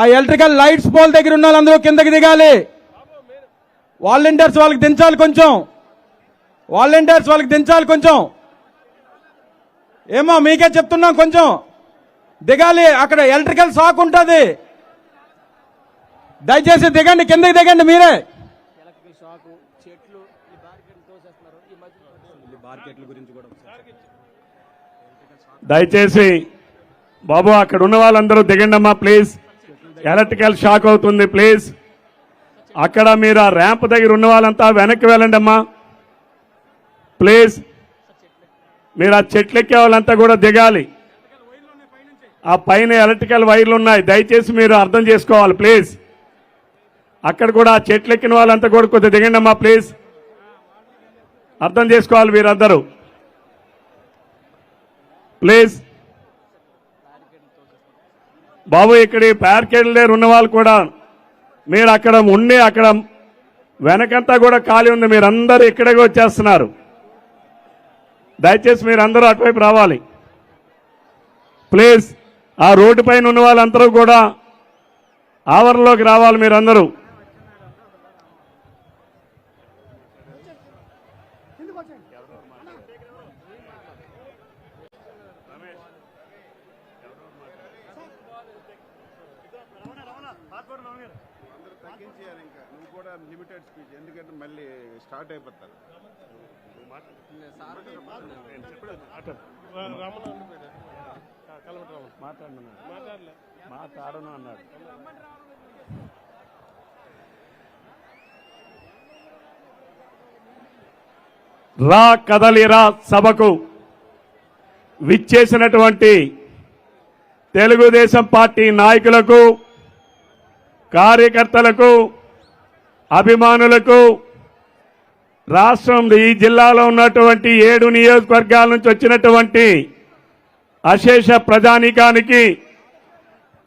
ఆ electrical lights pole దగ్గర ఉన్న వాళ్ళందరూ కిందకి దిగాలి. వాలంటీర్స్ వాళ్ళకి దించాలి కొంచెం. వాలంటీర్స్ వాళ్ళకి దించాలి కొంచెం. ఏమో మీకే చెప్తున్నాం కొంచెం. దిగాలి అక్కడ ఎలక్ట్రికల్ షాక్ ఉంటుంది. దయచేసి దిగండి కిందకి దిగండి మీరే. ఎలక్ట్రికల్ షాక్ చెట్లు ఈ బార్కెట్ తోసేస్తున్నారు. ఈ మధ్య మార్కెట్ల గురించి కూడా దయచేసి బాబు అక్కడ ఉన్న వాళ్ళందరూ దిగండి అమ్మా ప్లీజ్. ఎలక్ట్రికల్ షాక్ అవుతుంది ప్లీజ్. అక్కడ మీరు ఆ ర్యాంప్ దగ్గర ఉన్న వాళ్ళంతా వెనక్కి వెళ్ళండి అమ్మా ప్లీజ్. మీరు ఆ చెట్లు ఎక్కే వాళ్ళంతా కూడా దిగాలి. ఆ పైన ఎలక్ట్రికల్ వైర్లు ఉన్నాయి. దయచేసి మీరు అర్థం చేసుకోవాలి ప్లీజ్. అక్కడ కూడా ఆ చెట్లు ఎక్కిన వాళ్ళంతా కూడా కొద్దిగా దిగండి అమ్మా ప్లీజ్. అర్థం చేసుకోవాలి మీరందరూ. ప్లీజ్. బాబు ఇక్కడ ప్యార్కేడ్ దగ్గర ఉన్న వాళ్ళు కూడా మీరు అక్కడ ఉండి అక్కడ వెనకంతా కూడా ఖాళీ ఉంది. మీరందరూ ఇక్కడికి వచ్చేస్తున్నారు. దయచేసి మీరందరూ అటువైపు రావాలి. ప్లీజ్ ఆ రోడ్డు పైన ఉన్న వాళ్ళందరూ కూడా ఆవరణలోకి రావాలి మీరందరూ. అందరూ తగ్గించేయాలి ఇంకా. నువ్వు కూడా లిమిటెడ్ స్పీచ్ ఎందుకంటే మళ్ళీ స్టార్ట్ అయిపోతారు. మాట్లాడను. అన్నాడు. రా కదలిరా సభకు విచ్చేసినటువంటి తెలుగుదేశం పార్టీ నాయకులకు కార్యకర్తలకు అభిమానులకు రాష్ట్రం ఈ జిల్లాలో ఉన్నటువంటి ఏడు నియోజకవర్గాల నుంచి వచ్చినటువంటి అశేష ప్రజానీకానికి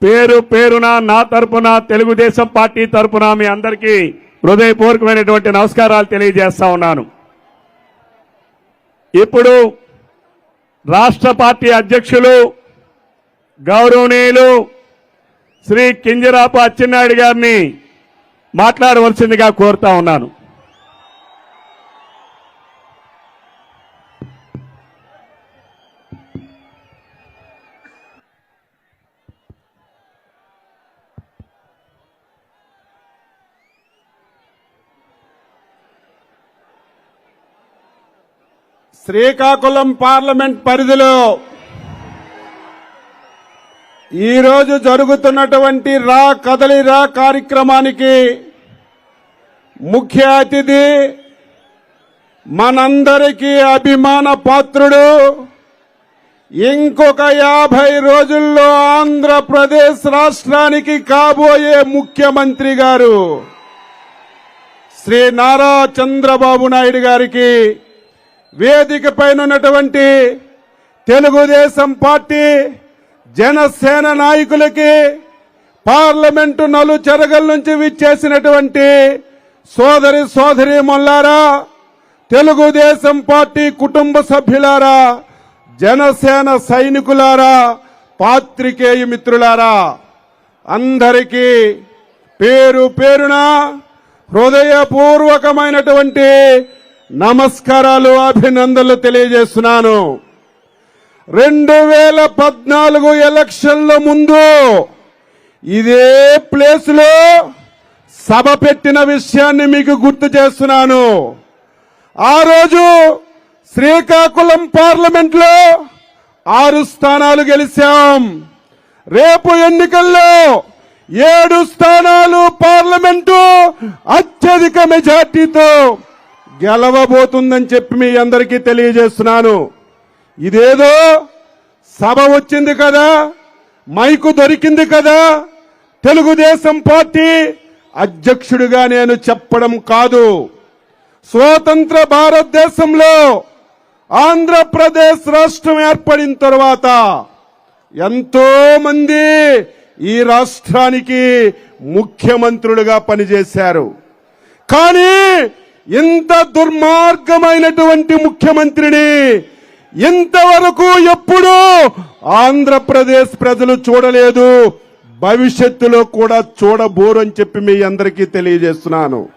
పేరు పేరున నా తరపున తెలుగుదేశం పార్టీ తరపున మీ అందరికీ హృదయపూర్వకమైనటువంటి నమస్కారాలు తెలియజేస్తా ఉన్నాను. ఇప్పుడు రాష్ట్ర పార్టీ అధ్యక్షులు గౌరవనీయులు శ్రీ కింజరాపు అచ్చెన్నాయుడు గారిని మాట్లాడవలసిందిగా కోరుతా ఉన్నాను. శ్రీకాకుళం పార్లమెంట్ పరిధిలో ఈరోజు జరుగుతున్నటువంటి రా కదలి రా కార్యక్రమానికి ముఖ్య అతిథి మనందరికీ అభిమాన పాత్రుడు ఇంకొక యాభై రోజుల్లో ఆంధ్రప్రదేశ్ రాష్ట్రానికి కాబోయే ముఖ్యమంత్రి గారు శ్రీ నారా చంద్రబాబు నాయుడు గారికి వేదిక పైన ఉన్నటువంటి తెలుగుదేశం పార్టీ జనసేన నాయకులకి పార్లమెంటు నలు చెరగల నుంచి విచ్చేసినటువంటి సోదరి సోదరి మొల్లారా తెలుగుదేశం పార్టీ కుటుంబ సభ్యులారా జనసేన సైనికులారా పాత్రికేయ మిత్రులారా అందరికీ పేరు పేరున హృదయపూర్వకమైనటువంటి నమస్కారాలు అభినందనలు తెలియజేస్తున్నాను. రెండు వేల పద్నాలుగు ఎలక్షన్ల ముందు ఇదే ప్లేస్లో సభ పెట్టిన విషయాన్ని మీకు గుర్తు చేస్తున్నాను. ఆ రోజు శ్రీకాకుళం పార్లమెంట్లో ఆరు స్థానాలు గెలిచాం. రేపు ఎన్నికల్లో ఏడు స్థానాలు పార్లమెంటు అత్యధిక మెజార్టీతో గెలవబోతుందని చెప్పి మీ అందరికీ తెలియజేస్తున్నాను. ఇదేదో సభ వచ్చింది కదా మైకు దొరికింది కదా తెలుగుదేశం పార్టీ అధ్యక్షుడిగా నేను చెప్పడం కాదు. స్వతంత్ర భారతదేశంలో ఆంధ్రప్రదేశ్ రాష్ట్రం ఏర్పడిన తర్వాత ఎంతో మంది ఈ రాష్ట్రానికి ముఖ్యమంత్రులుగా పనిచేశారు. కానీ ఇంత దుర్మార్గమైనటువంటి ముఖ్యమంత్రిని ఇంతవరకు ఎప్పుడూ ఆంధ్రప్రదేశ్ ప్రజలు చూడలేదు. భవిష్యత్తులో కూడా చూడబోరు అని చెప్పి మీ అందరికీ తెలియజేస్తున్నాను.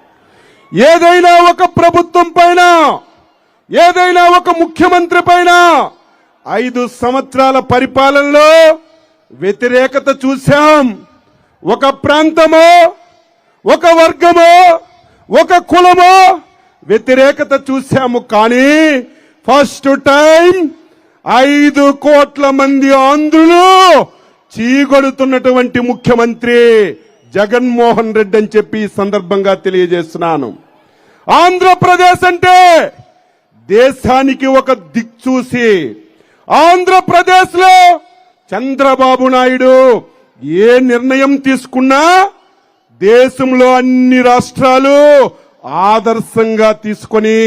ఏదైనా ఒక ప్రభుత్వం పైన ఏదైనా ఒక ముఖ్యమంత్రి పైన ఐదు సంవత్సరాల పరిపాలనలో వ్యతిరేకత చూశాం. ఒక ప్రాంతమో ఒక వర్గమో ఒక కులమో వ్యతిరేకత చూశాము కానీ ఫస్ట్ టైం ఐదు కోట్ల మంది ఆంధ్రులు చీగొడుతున్నటువంటి ముఖ్యమంత్రి జగన్మోహన్ రెడ్డి అని చెప్పి ఈ సందర్భంగా తెలియజేస్తున్నాను. ఆంధ్రప్రదేశ్ అంటే దేశానికి ఒక దిక్చూసి. ఆంధ్రప్రదేశ్లో చంద్రబాబు నాయుడు ఏ నిర్ణయం తీసుకున్నా దేశంలో అన్ని రాష్ట్రాలు ఆదర్శంగా తీసుకొని